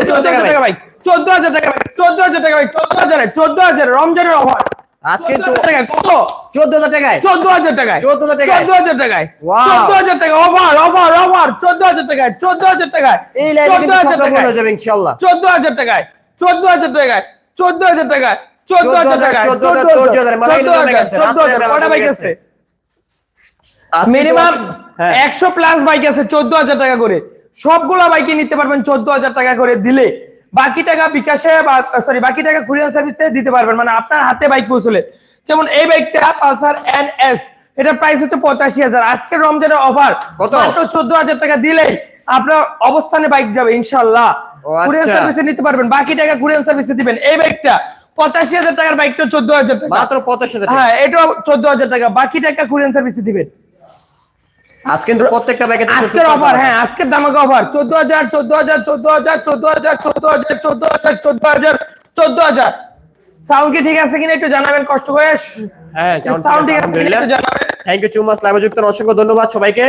চোদ্দ হাজার টাকা বাইক চোদ্দ হাজার টাকা চোদ্দ হাজার টাকা বাইক চোদ্দ হাজার চোদ্দ হাজার রমজানের অফার আজকে কত চোদ্দ হাজার টাকায় চোদ্দ হাজার টাকায় চোদ্দ হাজার টাকায় চোদ্দ হাজার টাকা অফার অফার অফার চোদ্দ হাজার টাকায় চোদ্দ হাজার টাকায় চোদ্দ হাজার টাকায় হয়ে চোদ্দ হাজার টাকায় চোদ্দ হাজার টাকায় চোদ্দ হাজার টাকায় চোদ্দ হাজার টাকায় চোদ্দ 14,000, মানে চোদ্দ কমে হাজার চোদ্দ হাজার কটা বাইক আছে মিনিমাম হ্যাঁ একশো প্লাস বাইক আছে চোদ্দ হাজার টাকা করে সবগুলা বাইকে নিতে পারবেন চোদ্দ হাজার টাকা করে দিলে। বাকি টাকা বিকাশে বা সরি বাকি টাকা কুরিয়ার সার্ভিসে দিতে পারবেন মানে আপনার হাতে বাইক পৌঁছলে। যেমন এই বাইকটা পালসার এন এস এটা প্রাইস হচ্ছে পঁচাশি হাজার আজকের রমজানের অফার মাত্র চোদ্দ হাজার টাকা দিলেই আপনার অবস্থানে বাইক যাবে ইনশাল্লাহ আচ্ছা। কুরিয়ার সার্ভিসে নিতে পারবেন বাকি টাকা কুরিয়ার সার্ভিসে দিবেন। এই বাইকটা পঁচাশি হাজার টাকার বাইকটা চোদ্দ হাজার টাকা। মাত্র পঁচাশ হাজার হ্যাঁ এটাও চোদ্দ হাজার টাকা বাকি টাকা কুরিয়ার সার্ভিসে দিবেন। আজকে কিন্তু প্রত্যেকটা ব্যাগে আজকের অফার হ্যাঁ আজকের দামাকা অফার চোদ্দ হাজার চোদ্দ হাজার চোদ্দ হাজার চোদ্দ হাজার চোদ্দ হাজার চোদ্দ হাজার চোদ্দ হাজার চোদ্দ হাজার। সাউন্ড কি ঠিক আছে কিনা একটু জানাবেন কষ্ট করে হ্যাঁ সাউন্ড ঠিক আছে কিনা একটু জানাবেন? থ্যাংক ইউ চুমাস লাইভে যুক্ত অসংখ্য ধন্যবাদ সবাইকে।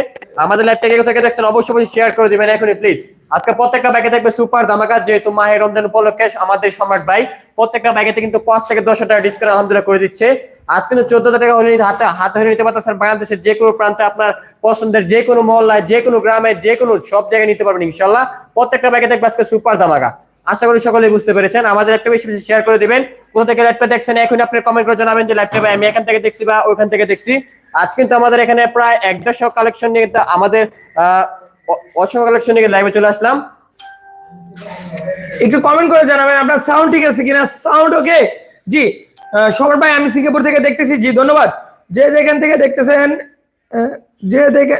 আমাদের লাইভটাকে কোথা থেকে দেখছেন অবশ্যই অবশ্যই শেয়ার করে দিবেন এখনই প্লিজ আজকে প্রত্যেকটা ব্যাগে থাকবে সুপার ধামাকা যেহেতু মাহে রমজান উপলক্ষে আমাদের সম্রাট ভাই প্রত্যেকটা ব্যাগেতে কিন্তু পাঁচ থেকে দশ হাজার টাকা ডিসকাউন্ট আলহামদুলিল্লাহ করে দিচ্ছে। আজকে চোদ্দ টাকা হলে হাতে হাতে হলে নিতে পারতেছেন বাংলাদেশের যে কোনো প্রান্তে আপনার পছন্দের যে কোনো মহল্লায়, যে কোনো গ্রামে, যে কোনো সব জায়গায় নিতে পারবেন ইনশাল্লাহ। প্রত্যেকটা ব্যাগে থাকবে আজকে সুপার ধামাকা। আশা করি সকলেই বুঝতে পেরেছেন। আমাদের একটা বেশি বেশি শেয়ার করে দিবেন। কোথা থেকে লাইভটা দেখছেন এখন আপনি কমেন্ট করে জানাবেন যে ভাই আমি এখান থেকে দেখছি বা ওইখান থেকে দেখছি। আজ কিন্তু আমাদের এখানে প্রায় এক দেড়শো কালেকশন নিয়ে কিন্তু আমাদের অসংখ্য কালেকশন নিয়ে লাইভে চলে আসলাম। একটু কমেন্ট করে জানাবেন আপনার সাউন্ড ঠিক আছে কিনা? সাউন্ড ওকে জি। সবার ভাই আমি সিঙ্গাপুর থেকে দেখতেছি। জি ধন্যবাদ। যে যেখান থেকে দেখতেছেন যে দেখে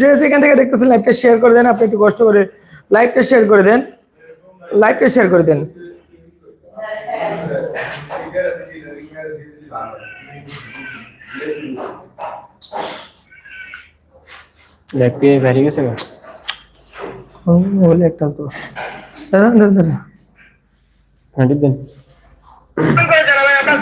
যে যেখান থেকে দেখতেছেন লাইভটা শেয়ার করে দেন। আপনি একটু কষ্ট করে লাইভটা শেয়ার করে দেন। লাইভটা শেয়ার করে দেন। গেছে বলে একটা দোষ। দাঁড়ান, দাঁড়ান, দাঁড়ান। হ্যাঁ ঠিক দেন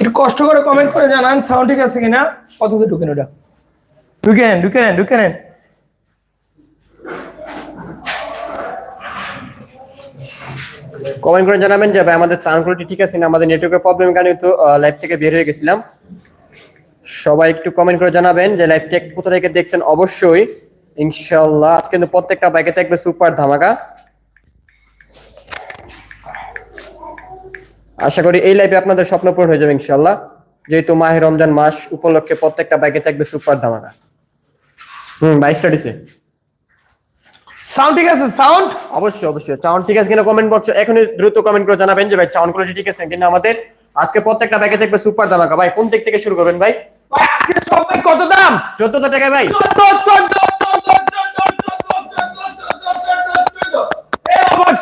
একটু কষ্ট করে কমেন্ট করে জানান সাউন্ড ঠিক আছে কিনা? কত দূর ঢুকেন ওটা? ঢুকে নেন ঢুকে নেন ঢুকে নেন কমেন্ট করে জানাবেন যে, ভাই, আমাদের চান কোয়ালিটি ঠিক আছে না আমাদের নেটওয়ার্কের প্রবলেম কারণে তো লাইভ থেকে বের হয়ে গেছিলাম। সবাই একটু কমেন্ট করে জানাবেন যে লাইভটা কোথা থেকে দেখছেন? অবশ্যই। ইনশাল্লাহ। আজকে প্রত্যেকটা বাইকে থাকবে সুপার ধামাকা। আশা করি এই লাইভে আপনাদের স্বপ্ন পূরণ হয়ে যাবে ইনশাল্লাহ। যেহেতু মাহে রমজান মাস, উপলক্ষে প্রত্যেকটা বাইকে থাকবে সুপার ধামাকা। বাইশটা ডিসে সাউন্ড ঠিক আছে? সাউন্ড অবশ্যই অবশ্যই। সাউন্ড ঠিক আছে কিনা কমেন্ট বক্সে এখনই দ্রুত কমেন্ট করে জানাবেন যে, ভাই সাউন্ড কোয়ালিটি ঠিক আছে কিনা আমাদের? আজকে প্রত্যেকটা ব্যাগে থাকবে সুপার ধামাকা। ভাই, কোন দিক থেকে শুরু করবেন, ভাই? কত দাম? 1400 টাকা ভাই। 1400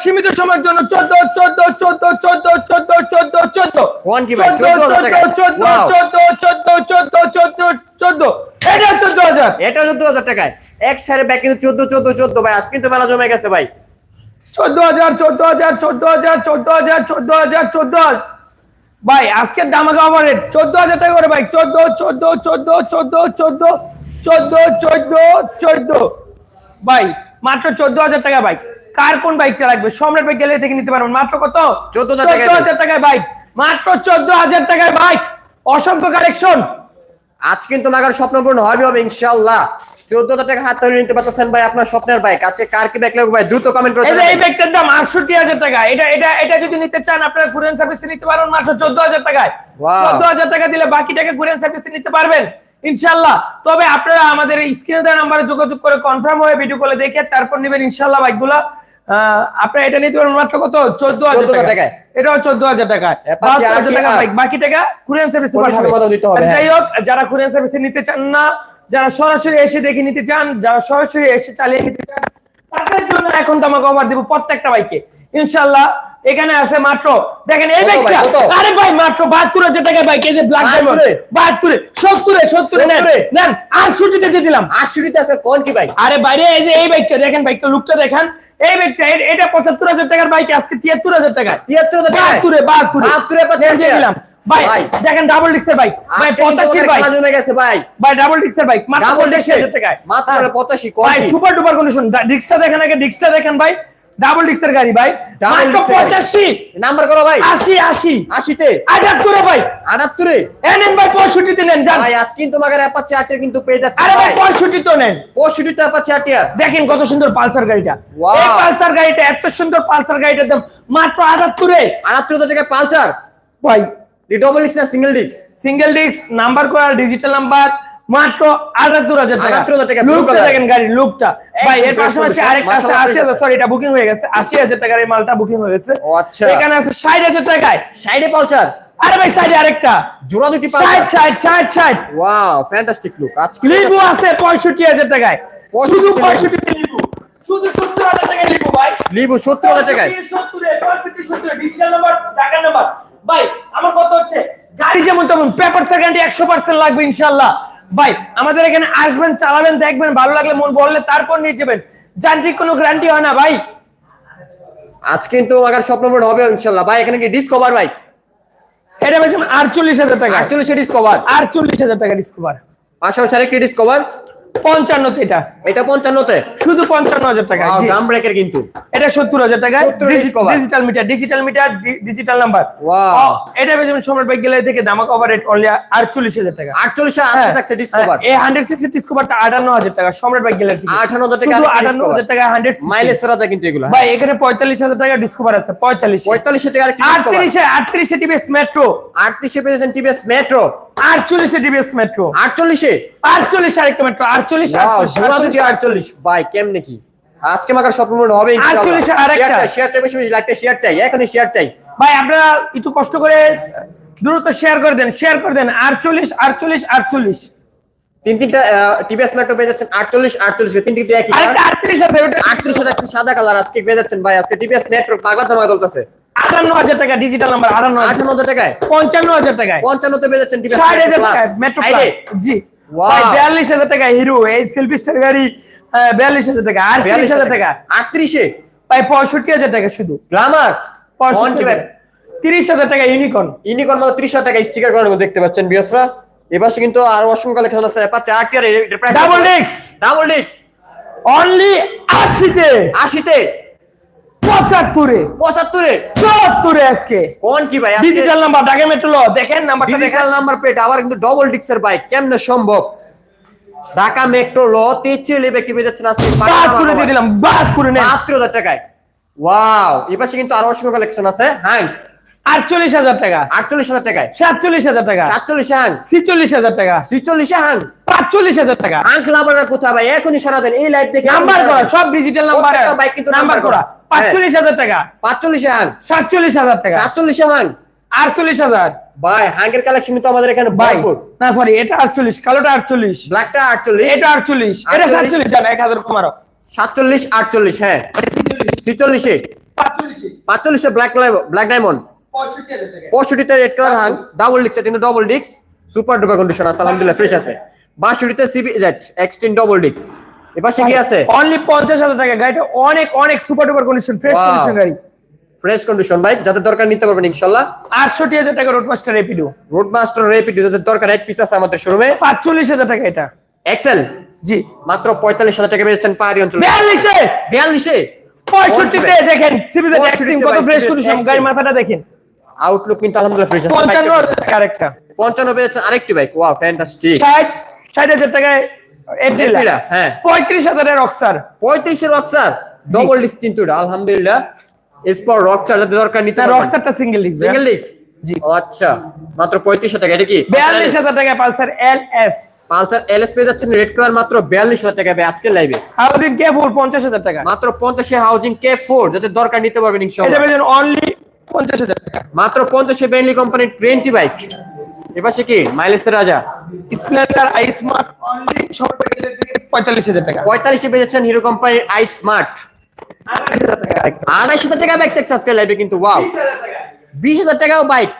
সীমিত সময়ের জন্য চোদ্দ চোদ্দ চোদ্দ চোদ্দ চোদ্দ চোদ্দ চোদ্দ চোদ্দ চোদ্দ চোদ্দ চোদ্দ চোদ্দ চোদ্দ এটা চোদ্দ হাজার এটা চোদ্দ হাজার টাকায় এক সারে ব্যাগ কিন্তু চোদ্দ চোদ্দ চোদ্দ ভাই আজ কিন্তু মেলা জমে গেছে ভাই চোদ্দ হাজার চোদ্দ হাজার চোদ্দ হাজার চোদ্দ হাজার চোদ্দ হাজার চোদ্দ ভাই আজকের দামাকা আমার চোদ্দ হাজার টাকা করে ভাই চোদ্দ চোদ্দ চোদ্দ চোদ্দ চোদ্দ চোদ্দ চোদ্দ চোদ্দ ভাই মাত্র চোদ্দ হাজার টাকা বাইক কার কোন বাইকটা লাগবে? সম্রাট বাইক গ্যালারি থেকে নিতে পারবেন। মাত্র কত? চোদ্দ হাজার টাকায় বাইক মাত্র চোদ্দ হাজার টাকায় বাইক অসংখ্য কালেকশন আজ কিন্তু মাগার স্বপ্ন পূরণ হবে হবে চোদ্দ হাজার টাকা হাত ধরে নিতে পারতেছেন ভাই আপনার স্বপ্নের বাইক আজকে কার কি ব্যাগ লাগবে ভাই? দ্রুত কমেন্ট করে এই যে এই জানাবেন। ব্যাগটার দাম আটষট্টি হাজার টাকা। এটা এটা এটা যদি নিতে চান আপনারা সার্ভিসে নিতে পারবেন মাত্র চোদ্দ হাজার টাকায়। চোদ্দ হাজার টাকা দিলে বাকি টাকা কুরিয়ান সার্ভিসে নিতে পারবেন। ইনশাল্লাহ তবে আপনারা আমাদের স্ক্রিনে দেওয়া নাম্বারে যোগাযোগ করে কনফার্ম হয়ে ভিডিও কলে দেখে তারপর নেবেন ইনশাল্লাহ বাইকগুলা আপনারা এটা নিতে পারবেন মাত্র কত? চোদ্দ হাজার টাকা। টাকায়। এটাও চোদ্দ হাজার টাকায় বাকি টাকা কুরিয়ান সার্ভিসে আচ্ছা, হ্যাঁ। যাই হোক যারা কুরিয়ান সার্ভিসে নিতে চান না যারা সরাসরি এসে দেখে নিতে চান যারা সরাসরি এসে চালিয়ে নিতে চান তাদের জন্য এখন তো আমাকে অফার দিব প্রত্যেকটা বাইকে। ইনশাল্লাহ এখানে আছে মাত্র দেখেন এই বাইকটা? আরে ভাই মাত্র বাহাত্তর হাজার টাকা বাইক এই যে ব্ল্যাক ডায়মন্ড বাহাত্তরে? সত্তরে সত্তরে নেন 70 নেন আটষট্টিতে দিয়ে দিলাম। আটষট্টিতে আছে কোন কি ভাই? আরে বাইরে এই যে এই বাইকটা দেখেন বাইকটা লুকটা দেখেন। এই বাইকটা এটা পঁচাত্তর হাজার টাকার বাইক আজকে তিয়াত্তর হাজার টাকা তিয়াত্তর হাজার? বাহাত্তরে বাহাত্তরে দিলাম ভাই। দেখেন ডাবল ডিক্সের বাইক ভাই আমাদের বাইক জমে গেছে ভাই ভাই ডাবল ডিক্সের বাইক মাত্র পঁচাশি disc-এর। হাজার টাকায় মাত্র হ্যাঁ। পঁচাশি, ভাই কোয়ালিটি। সুপার ডুপার কন্ডিশন ডিক্সটা দেখেন আগে ডিক্সটা দেখেন ভাই ডাবল ডিক্সের গাড়ি ভাই। মাত্র পঁচাশি। নাম্বার করো ভাই। আশি আশি। আশিতে। আটাত্তরে ভাই। আটাত্তরে? এ নেন ভাই পঁয়ষট্টিতে নেন যান। ভাই আজ কিন্তু আমাদের অ্যাপাচি আটের কিন্তু পেয়ে যাচ্ছে আরে ভাই পঁয়ষট্টি তো নেন। পঁয়ষট্টিতে অ্যাপাচি আটিয়ার দেখেন কত সুন্দর পালসার গাড়িটা. এই পালসার গাড়িটা এত সুন্দর পালসার গাড়িটার দাম মাত্র আটাত্তরে। আটাত্তর হাজার টাকায় পালচার ভাই। ডবল ডিস্ক না single disc single disc number করা ডিজিটাল নাম্বার মাত্র আটাত্তর হাজার টাকা। 78,000 টাকা, blue লুকটা দেখেন গাড়ির লুকটা। ভাই এর পাশাপাশি আরেকটা আছে আশি হাজার সরি এটা বুকিং হয়ে গেছে। আশি হাজার টাকার এই মালটা বুকিং হয়ে গেছে। আচ্ছা। এখানে আছে ষাট হাজার টাকায়। সাইডে পালচার আরে ভাই সাইডে আরেকটা। জোড়া দুটি ষাট পালচার ষাট ষাট ষাট। ওয়াও ফ্যান্টাস্টিক লুক আজকে লিবু আছে পঁয়ষট্টি হাজার টাকায়। শুধু লিবু। শুধু সত্তর হাজার টাকায় লিবু ভাই। লিবু সত্তর হাজার টাকায়। সত্তরে পঁয়ষট্টি সত্তরে। ডিজিটাল নাম্বার টাকা নাম্বার ভাই আমার কথা হচ্ছে গাড়ি যেমন তেমন পেপার সেকেন্ডে একশো পার্সেন্ট লাগবে ইনশাল্লাহ। ভাই আমাদের এখানে আসবেন চালাবেন দেখবেন ভালো লাগলে মন বললে তারপর নিয়ে যাবেন। যান্ত্রিক কোনো গ্যারান্টি হয় না ভাই। আজ কিন্তু আমার স্বপ্ন পূরণ হবে ইনশাল্লাহ। ভাই এখানে কি ডিসকভার ভাই? এটা বলছেন আটচল্লিশ হাজার টাকা। আটচল্লিশে ডিসকভার আটচল্লিশ হাজার টাকা ডিসকভার পাশাপাশি আরেকটি ডিসকভার পঞ্চান্নতে এটা। এটা পঞ্চান্নতে? শুধু পঞ্চান্ন হাজার টাকা জি। দাম ব্রেকের কিন্তু। এটা সত্তর হাজার টাকা। Digital meter digital meter digital number Wow. এটা বেজে সম্রাট বাইক গ্যালারি থেকে দামাক ওভার রেট অনলি আটচল্লিশ হাজার টাকা। হ্যাঁ, থাকছে ডিসকভার এই ডিসকভারটা সম্রাট বাইক গ্যালারি থেকে 58,000 টাকা শুধু আরেকটা আটান্ন হাজার Discover। টাকা হান্ড্রেড মাইলেজ রাজা কিন্তু এগুলো ভাই এখানে পঁয়তাল্লিশ হাজার টাকা ডিসকভার আছে পঁয়তাল্লিশ। পঁয়তাল্লিশে টাকা আরেকটি ডিসকভার আটত্রিশে আটত্রিশে টিভিএস মেট্রো আটত্রিশে টিভিএস মেট্রো আটচল্লিশে টিভিএস মেট্রো আটচল্লিশে? আটচল্লিশ আরেকটা মেট্রো আটচল্লিশ জোড়া দুটি আটচল্লিশ ভাই কেমনে কি? আজকে মাকার স্বপ্ন পূরণ হবে 48 এ আরেকটা। শেয়ার চাই, বেশি বেশি লাগতে শেয়ার চাই এখনই শেয়ার চাই। ভাই আপনারা একটু কষ্ট করে দ্রুত শেয়ার করে দেন শেয়ার করে দেন। আটচল্লিশ আটচল্লিশ আটচল্লিশ। তিন তিনটা টিভিএস মেট্রো পেয়ে যাচ্ছেন আটচল্লিশ আটচল্লিশ তিন তিনটা একই আরেকটা আটত্রিশ আছে ওটা আটত্রিশ হাজার সাদা কালার আজকে পেয়ে যাচ্ছেন ভাই। আজকে টিভিএস মেট্রো পাগলা দামা চলতেছে। টাকা ডিজিটাল নাম্বার আটান্ন হাজার। আঠান্ন টাকায়? পঞ্চান্ন হাজার টাকায়। পঞ্চান্নতে পেয়ে যাচ্ছেন টিভিএস ষাট হাজার টাকায় মেট্রো প্লাস জি Wow. ভাই বিয়াল্লিশ হাজার টাকা হিরো এই সেলফি স্টার গাড়ি বিয়াল্লিশ হাজার টাকা আটত্রিশ হাজার টাকা। আটত্রিশে? ভাই পঁয়ষট্টি হাজার টাকা শুধু। গ্লামার পঁয়ষট্টি তিরিশ হাজার টাকা ইউনিকর্ন ইউনিকর্ন মতো ত্রিশ হাজার টাকা স্টিকার করানো দেখতে পাচ্ছেন বিয়সরা এবার কিন্তু আরও অসংখ্য কালেকশন আছে। পাচ্ছে আট ডাবল ডিক্স ডাবল ডিস্ক অনলি আশিতে। আশিতে। পঁচাত্তরে। পঁচাত্তরে? চুয়াত্তরে আজকে। কোন কি ভাই? ডিজিটাল নাম্বার ঢাকা মেট্রো দেখেন নাম্বারটা ডিজিটাল নাম্বার প্লেট আবার কিন্তু ডবল ডিক্সের বাইক কেমনে সম্ভব? ঢাকা মেট্রো ল তেইশে লেবে কি পেয়ে যাচ্ছেন আজকে বাদ করে দিয়ে দিলাম বাদ করে নেন মাত্র হাজার টাকায়। ওয়াও এবার কিন্তু আরও অসংখ্য কালেকশন আছে। হ্যাঁ আটচল্লিশ হাজার টাকা। আটচল্লিশ হাজার টাকায়। সাতচল্লিশ হাজার টাকা। সাতচল্লিশ হ্যাং ছিচল্লিশ হাজার টাকা। ছিচল্লিশে হ্যাং পাঁচচল্লিশ হাজার টাকা। আঙ্ক লাভাররা কোথায় ভাই? এখনই সারা দেন এই লাইভ দেখে নাম্বার করা সব ডিজিটাল নাম্বার বাইক কিন্তু নাম্বার করা। করা। পাঁচচল্লিশ হাজার টাকা। পাঁচচল্লিশে হ্যাং সাতচল্লিশ হাজার টাকা। সাতচল্লিশে হ্যাং আটচল্লিশ হাজার। ভাই হ্যাঙ্গের কালেকশন কিন্তু আমাদের এখানে ভাই না সরি এটা আটচল্লিশ কালোটা আটচল্লিশ। ব্ল্যাকটা আটচল্লিশ। এটা আটচল্লিশ এটা 48 সাতচল্লিশ জান এক হাজার কমারো। সাতচল্লিশ আটচল্লিশ হ্যাঁ। ছিচল্লিশে। পাঁচচল্লিশে। পাঁচচল্লিশে ব্ল্যাক ব্ল্যাক ডায়মন্ড টাকা পঁয়ষট্টিতে রেড কালার হাং ডাবল ডিক্স কিন্তু ডবল ডিক্স সুপার ডুপার কন্ডিশন আছে আলহামদুলিল্লাহ ফ্রেশ আছে। বাষট্টিতে সিবি জেড এক্সটেন ডবল ডিক্স কি আছে? অনলি পঞ্চাশ হাজার টাকা গাড়িটা অনেক অনেক super duper condition fresh condition গাড়ি। ফ্রেশ কন্ডিশন বাইক যাদের দরকার নিতে পারবেন টাকা রোড মাস্টার রেপিডো রোড মাস্টার রেপিড যাদের দরকার এক পিস আছে আমাদের শোরুমে পাঁচচল্লিশ হাজার টাকা এটা। এক্সেল জি। মাত্র পঁয়তাল্লিশ হাজার টাকা পেয়েছেন পাহাড়ি অঞ্চলে। বিয়াল্লিশে? বিয়াল্লিশে? পঁয়ষট্টিতে দেখেন সিবিজেড এক্সট্রিম কত ফ্রেশ কন্ডিশন। গাড়ি মাথাটা দেখেন। আউটলুক কিন্তু আলহামদুলিল্লাহ ফ্রেশ আছে। পঞ্চান্ন হাজার টাকা আরেকটা। পঞ্চান্ন পেয়েছেন আরেকটি বাইক ওয়া ফ্যান্টাস্টিক ষাট ষাট হাজার টাকায় এপ্রিল হ্যাঁ। পঁয়ত্রিশ হাজারের রক্সার পঁয়ত্রিশের রক্সার ডবল ডিস্ক কিন্তু এটা, আলহামদুলিল্লাহ। এরপর রকচার যাদের দরকার নিতে রক্সারটা সিঙ্গেল ডিস্ক সিঙ্গেল ডিস্ক জি। আচ্ছা। মাত্র পঁয়ত্রিশ টাকা এটা কি? বিয়াল্লিশ হাজার টাকা Pulsar L S. Pulsar LS পেয়ে যাচ্ছেন রেড কালার মাত্র বিয়াল্লিশ হাজার টাকা ভাই আজকের লাইভে হাউজিং কে ফোর পঞ্চাশ হাজার টাকা। মাত্র পঞ্চাশে হাউজিং কে ফোর যাদের দরকার নিতে পারবেন ইনশাআল্লাহ। এটা পেয়েছেন অনলি পঞ্চাশ হাজার টাকা। মাত্র পঞ্চাশে বেনলি কোম্পানির টোয়েন্টি বাইক এবার সে কি? মাইলেজের রাজা? স্প্লেন্ডার আই স্মার্ট পঁয়তাল্লিশ হাজার টাকা। পঁয়তাল্লিশে পেয়েছেন হিরো কোম্পানির আই স্মার্ট। আড়াইশ হাজার টাকা বাইক দেখছে আজকে লাইভে কিন্তু ওয়াও বিশ হাজার টাকাও বাইক।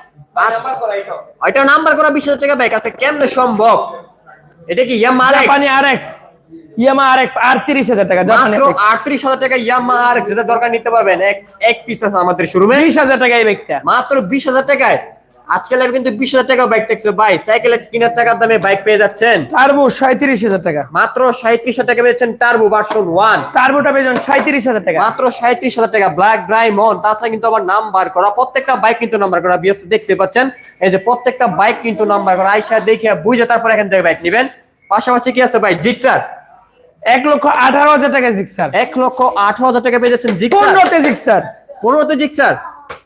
ওইটা নাম্বার করা বিশ হাজার টাকা বাইক আছে। কেমনে সম্ভব? এটা কি ইয়ামা আর জাপানি আর এক্স ইয়ামা টাকা জাপানি টাকা ইয়ামা আর যেটা দরকার নিতে পারবেন এক এক পিস আছে আমাদের শোরুমে বিশ হাজার টাকা এই ব্যাগটা মাত্র বিশ হাজার টাকায়। আজকে কিন্তু বিশ হাজার টাকা বাইক দেখছে। ভাই সাইকেলের কিনার টাকার দামে বাইক পেয়ে যাচ্ছেন। টার্বো সাঁত্রিশ হাজার টাকা। মাত্র টাকা পেয়েছেন টার্বো ভার্সন ওয়ান টার্বোটা পেয়েছেন সাঁত্রিশ হাজার টাকা। মাত্র সাঁত্রিশ হাজার টাকা ব্ল্যাক ডায়মন্ড তাছাড়া কিন্তু আবার নাম্বার করা প্রত্যেকটা বাইক কিন্তু নাম্বার করা। বিএস দেখতে পাচ্ছেন। এই যে প্রত্যেকটা বাইক কিন্তু নাম্বার করা। আইসা দেখে বুঝে তারপর এখান থেকে বাইক নেবেন। পাশাপাশি কি আছে ভাই? জিক্সার। এক লক্ষ আঠারো হাজার টাকা জিক্সার। এক লক্ষ আঠারো হাজার টাকা পেয়ে যাচ্ছেন পনেরোতে জিক্সার। পনেরোতে জিক্সার?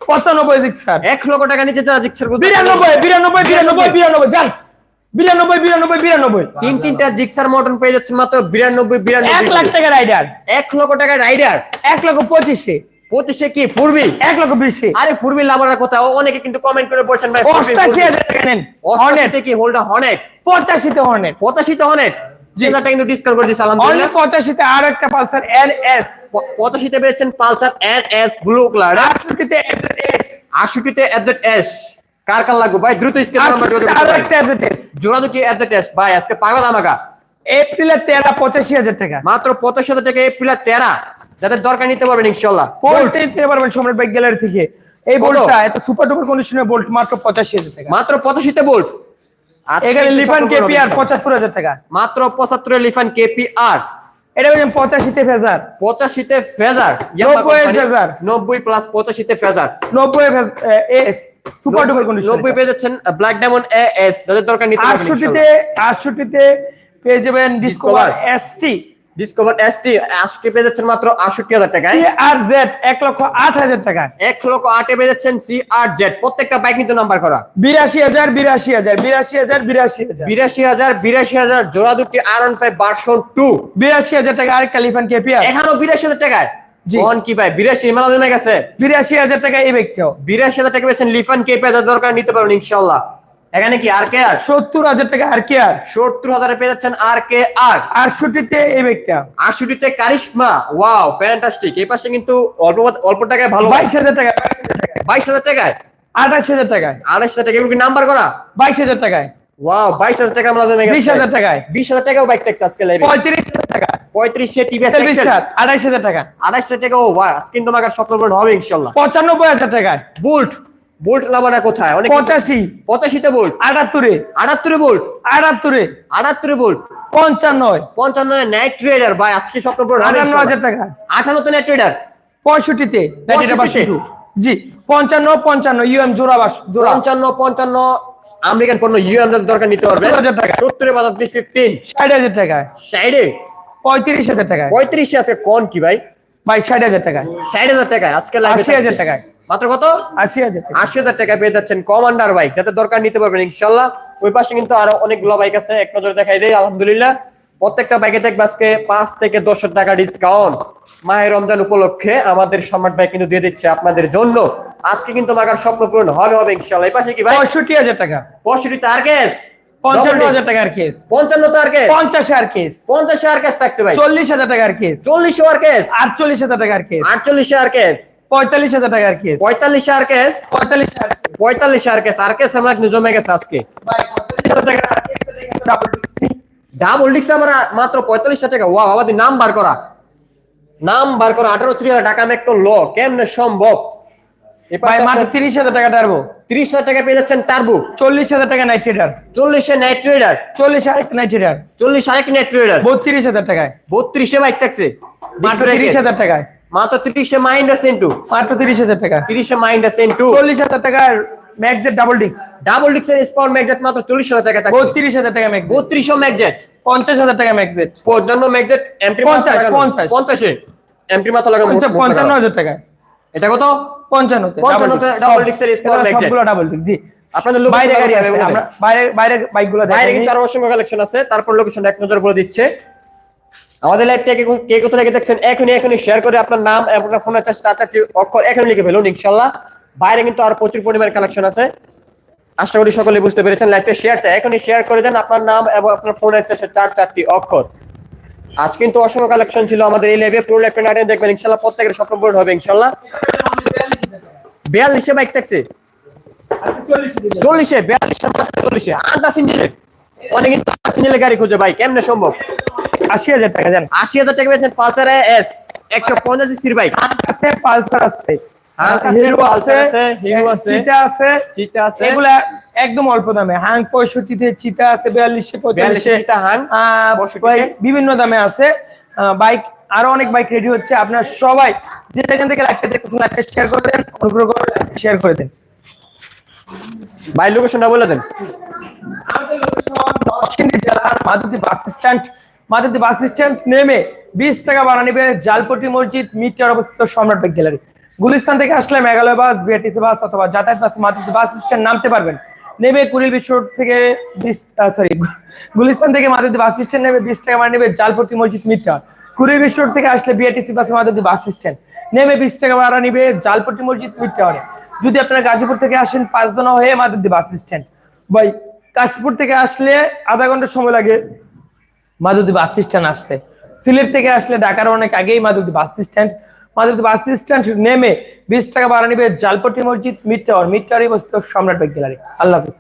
পঁচানব্বই জিক্সার। এক লক্ষ টাকা নিচে যারা জিক্সার বিরানব্বই বিরানব্বই বিরানব্বই বিরানব্বই যান। বিরানব্বই বিরানব্বই বিরানব্বই। তিন তিনটা জিক্সার পেয়ে যাচ্ছেন মাত্র বিরানব্বই এক লাখ টাকা রাইডার এক লক্ষ টাকা রাইডার এক লক্ষ পঁচিশে। পঁচিশে কি? ফুরবি? এক লক্ষ বিশে। আরে ফুরবি কথা অনেকে কিন্তু কমেন্ট করে বলছেন ভাই অষ্টাশি হাজার টাকা নেন। অনেক কি পঁচাশিতে হর্নেট পঁচাশিতে হনেট জি। যেটা কিন্তু ডিসকাউন্ট করে দিচ্ছে আলহামদুলিল্লাহ। পঁচাশিতে আর একটা পালসার এন এস পঁচাশিতে পেয়েছেন Pulsar N S blue colour আটষট্টিতে S আশিটিতে অ্যাডেট এস কার কার লাগবে ভাই? দ্রুত স্ক্রিন আর করুন। একটা এস জোড়া দুটি অ্যাডেট এস ভাই আজকে পাগল আমাকা এপ্রিলে তেরা পঁচাশি হাজার টাকা। মাত্র পঁচাশি হাজার টাকা এপ্রিল তেরা। যাদের দরকার নিতে পারবেন ইনশাল্লাহ। বোল্ট নিতে পারবেন সম্রাট বাইক গ্যালারি থেকে। এই? বোল্টটা এত সুপার ডুপার কন্ডিশনের বোল্ট মাত্র পঁচাশি হাজার টাকা। মাত্র পঁচাশিতে বোল্ট এখানে লিফান কেপি আর পঁচাত্তর হাজার টাকা। মাত্র পঁচাত্তর লিফান কেপিআর এটা বলেন 85 তে ফেজার। 85 তে ফেজার। নব্বই ফেজার। নব্বই প্লাস তে ফেজার নব্বই এস সুপার ডুপার কন্ডিশন নব্বই পেয়ে যাচ্ছেন ব্ল্যাক ডায়মন্ড এ এস যাদের দরকার নিতে পারবেন আটষট্টিতে আটষট্টিতে পেয়ে যাবেন Discover S T Discover ST আজকে পেয়ে যাচ্ছেন মাত্র আটষট্টি হাজার টাকায়। আর জেড এক লক্ষ আট হাজার টাকা এক লক্ষ আটে পেয়ে যাচ্ছেন সি আর জেড প্রত্যেকটা বাইক কিন্তু নাম্বার করা। বিরাশি হাজার বিরাশি হাজার বিরাশি হাজার বিরাশি হাজার। বিরাশি হাজার বিরাশি হাজার জোড়া দুটি R one five version two বিরাশি হাজার টাকা আরেকটা লিফান কেপিআর এখানেও বিরাশি হাজার টাকায়। কোন কি ভাই? বিরাশি মেলা গেছে। বিরাশি হাজার টাকা এই ব্যক্তিও বিরাশি হাজার টাকা পেয়েছেন লিফান কে পেয়ে দরকার নিতে পারবেন ইনশাল্লাহ এখানে কি আর কে আর? সত্তর হাজার টাকা আর কে আর? সত্তর হাজারে পেয়ে যাচ্ছেন আর কে আর। আটষট্টিতে এই ব্যক্তিটা আশিটিতে কারিশমা। ওয়াও ফ্যান্টাস্টিক এই পাশে কিন্তু অল্প অল্প টাকায় ভালো। বাইশ হাজার টাকা বাইশ হাজার টাকায়। বাইশ হাজার টাকায়? আঠাশ হাজার আড়াইশ টাকা এগুলো কি নাম্বার করা? বাইশ হাজার টাকায়। ওয়াও বাইশ হাজার টাকা আমরা বিশ হাজার টাকায়। বিশ হাজার টাকাও বাইক ট্যাক্স আজকে লাইভে পঁয়ত্রিশ হাজার টাকা। পঁয়ত্রিশে টিভিএস আঠাইশ হাজার টাকা। আড়াইশ হাজার টাকা ও ওয়া স্ক্রিন তোমাকে স্বপ্ন পূরণ হবে ইনশাল্লাহ। পঁচানব্বই হাজার টাকায়। বুল্ট বুল্ট লাভানা কোথায়? অনেক পঁচাশি। পঁচাশিতে বুল্ট। আটাত্তরে। আটাত্তরে বুল্ট? আটাত্তরে। আটাত্তরে বুল্ট। পঞ্চান্ন পঞ্চান্ন নাইট ট্রেডার। ভাই আজকে হবে আটান্ন হাজার টাকা। আঠান্নতে নাইট ট্রেডার? পঁয়ষট্টিতে? জি পঞ্চান্ন পঞ্চান্ন ইউএম জোড়াবাস জোড়া। পঞ্চান্ন পঞ্চান্ন আমেরিকান পণ্য ইউএম দরকার নিতে পারবে। 70,000 টাকা। সত্তরে বাজার ফিফটিন ষাট হাজার টাকায় সাইডে পঁয়ত্রিশ হাজার টাকায় পঁয়ত্রিশে আছে কোন কি ভাই? ভাই ষাট হাজার টাকায় ষাট হাজার টাকায়। আজকে আশি হাজার। টাকায়। মাত্র কত? আশি হাজার টাকা। আশি হাজার টাকা পেয়ে যাচ্ছেন কমান্ডার বাইক। যাতে দরকার নিতে পারবেন ইনশাল্লাহ। ওই পাশে কিন্তু আরও অনেকগুলো বাইক আছে। এক নজরে দেখাই দেয় আলহামদুলিল্লাহ। প্রত্যেকটা বাইকে দেখবে আজকে পাঁচ থেকে দশ টাকা ডিসকাউন্ট মাহের রমজান উপলক্ষে আমাদের সম্রাট বাইক কিন্তু দিয়ে দিচ্ছে আপনাদের জন্য। আজকে কিন্তু মাগার স্বপ্ন পূরণ হবে হবে ইনশাল্লাহ। এই পাশে কি ভাই? পঁয়ষট্টি হাজার টাকা। পঁয়ষট্টি তার কেস। পঞ্চান্ন হাজার টাকার কেস। পঞ্চান্ন তার কেস। পঞ্চাশ আর কেস। পঞ্চাশ আর কেস থাকছে ভাই। চল্লিশ হাজার টাকার কেস। চল্লিশ আর কেস। আটচল্লিশ হাজার টাকার কেস। আটচল্লিশ আর কেস। পঁয়তাল্লিশ হাজার পঁয়তাল্লিশ আর কেস পঁয়তাল্লিশ আর কেস? পঁয়তাল্লিশ আর কেস। আর কেস আমরা জমে গেছে আজকে। ডাবল ডিক্স আমরা মাত্র পঁয়তাল্লিশ টাকা। ওয়া আমাদের নাম বার করা। নাম বার করা। আঠারো শ্রী ঢাকা মেট্রো ল। কেমনে সম্ভব? তিরিশ হাজার টাকা টারবো তিরিশ হাজার টাকা পেয়ে যাচ্ছেন টার্বো চল্লিশ হাজার টাকা নাইট রেডার চল্লিশে নাইট ট্রেডার চল্লিশ আরেক নাইট রেডার চল্লিশ আরেক নাইট ট্রেডার বত্রিশ হাজার টাকায়। বত্রিশে বাইক মাত্র তিরিশ হাজার টাকায়। মাত্র তিরিশে মাইন্ডার সেন্টু মাত্র তিরিশ হাজার টাকা। তিরিশে মাইন্ডার সেন্টু চল্লিশ হাজার টাকার ম্যাগজেট ডাবল ডাবল ম্যাগজেট মাত্র চল্লিশ হাজার টাকা থাকছে। বত্রিশ হাজার টাকা ম্যাগজেট বত্রিশশো ম্যাগজেট পঞ্চাশ হাজার টাকা ম্যাগজেট পঞ্চান্ন ম্যাগজেট এমটি পঞ্চাশ, পঞ্চাশ। পঞ্চাশে। এমটি মাথা লাগানো পঞ্চান্ন হাজার টাকায় এটা কত? পঞ্চান্নতে পঞ্চান্নতে double disc এর small magnet। সবগুলো ডাবল ডিস্ক জি। আপনাদের বাইরে গাড়ি আছে আমরা বাইরে বাইরে বাইকগুলো বাইরে কিন্তু আরও অসংখ্য কালেকশন আছে। তারপর লোকেশন এক নজর বলে দিচ্ছে। আমাদের লাইভটা কে কে কোথা থেকে দেখছেন, এখনই এখনই শেয়ার করে আপনার নাম এবং ফোনের চার চারটি অক্ষর এখনই লিখে ফেলুন, ইনশাল্লাহ। বাইরে কিন্তু আর প্রচুর পরিমাণ কালেকশন আছে। আশা করি সকলে বুঝতে পেরেছেন লাইভটা শেয়ার চাই এখনই শেয়ার করে দেন আপনার নাম এবং আপনার ফোনের চাষে চার, চারটি অক্ষর। আজ কিন্তু অসংখ্য কালেকশন ছিল আমাদের এই লাইভে পুরো লাইভটা নাটে দেখবেন, ইনশাল্লাহ প্রত্যেকের স্বপ্ন পূরণ হবে, ইনশাল্লাহ। বিয়াল্লিশে বাইক ট্যাক্সি চল্লিশে, বিয়াল্লিশে, চল্লিশে সিঞ্জিলে অনেকে আন্টা সিঞ্জিলে গাড়ি খুঁজে বাইক কেমনে সম্ভব? আশি হাজার টাকা জান আশি হাজার টাকা পেয়েছেন পালসার এস একশো পঞ্চাশ বাইক। আছে পালসার আছে। হিরো আছে হিরো আছে। চিতা আছে। চিতা আছে। এগুলা একদম অল্প দামে। হাং পঁয়ষট্টিতে চিতা আছে বিয়াল্লিশে পঁয়তাল্লিশে। চিতা হাং, আহ, 65 ভাই, বিভিন্ন দামে আছে। বাইক আরও অনেক বাইক রেডি হচ্ছে। আপনার সবাই যে যেখান থেকে লাইভটা দেখতেছেন লাইভটা শেয়ার করে দেন অনুগ্রহ করে শেয়ার করে দেন। ভাই লোকেশনটা বলে দেন। আমাদের লোকেশন নরসিংদী জেলার মাধুতি বাস স্ট্যান্ড মাধুতি বাস স্ট্যান্ড নেমে বিশ টাকা ভাড়া নিবে জালপটি মসজিদ, মিটার অবস্থিত সম্রাট বেগ গ্যালারি। গুলিস্তান থেকে আসলে মেঘালয় বাস, বিআরটিসি বাস অথবা যাতায়াত বাস মাধুতি বাস স্ট্যান্ড নামতে পারবেন। নেমে কুড়িল বিশ্ব থেকে বিশ সরি গুলিস্তান থেকে মাধুতি বাস স্ট্যান্ড নেমে বিশ টাকা ভাড়া নেবে জালপটি মসজিদ, মিটার। কুড়িল বিশ্ব থেকে আসলে বিআরটিসি বাস মাধুতি বাস স্ট্যান্ড। নেমে বিশ টাকা ভাড়া নিবে জালপটি মসজিদ, মিটারে। যদি আপনারা গাজীপুর থেকে আসেন পাঁচদনা হয়ে মাধুতি বাস স্ট্যান্ড। ভাই কাশপুর থেকে আসলে আধা ঘণ্টা সময় লাগে। মাধুদি বাস স্ট্যান্ড আসতে। সিলেট থেকে আসলে ঢাকার অনেক আগেই মাধুদী বাস স্ট্যান্ড মাধুদী বাস স্ট্যান্ড নেমে বিশ টাকা ভাড়া নিবে জালপট্টি মসজিদ মিড টাওয়ার মিড টাওয়ারে বসত সম্রাট গ্যালারি। আল্লাহ হাফিজ।